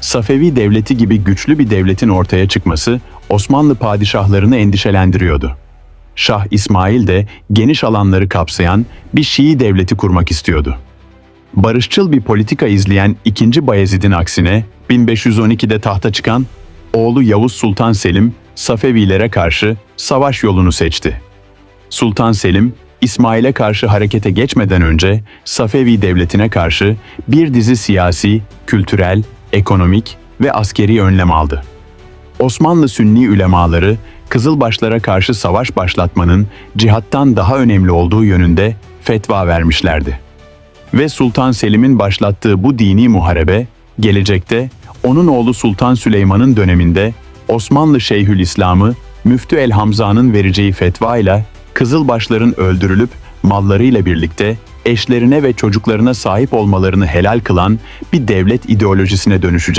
Safevi devleti gibi güçlü bir devletin ortaya çıkması Osmanlı padişahlarını endişelendiriyordu. Şah İsmail de geniş alanları kapsayan bir Şii devleti kurmak istiyordu. Barışçıl bir politika izleyen 2. Bayezid'in aksine 1512'de tahta çıkan oğlu Yavuz Sultan Selim Safevilere karşı savaş yolunu seçti. Sultan Selim, İsmail'e karşı harekete geçmeden önce Safevi devletine karşı bir dizi siyasi, kültürel, ekonomik ve askeri önlem aldı. Osmanlı Sünni ulemaları Kızılbaşlara karşı savaş başlatmanın cihattan daha önemli olduğu yönünde fetva vermişlerdi. Ve Sultan Selim'in başlattığı bu dini muharebe, gelecekte onun oğlu Sultan Süleyman'ın döneminde Osmanlı Şeyhülislam'ı Müftü El Hamza'nın vereceği fetva ile Kızılbaşların öldürülüp mallarıyla birlikte eşlerine ve çocuklarına sahip olmalarını helal kılan bir devlet ideolojisine dönüşecek.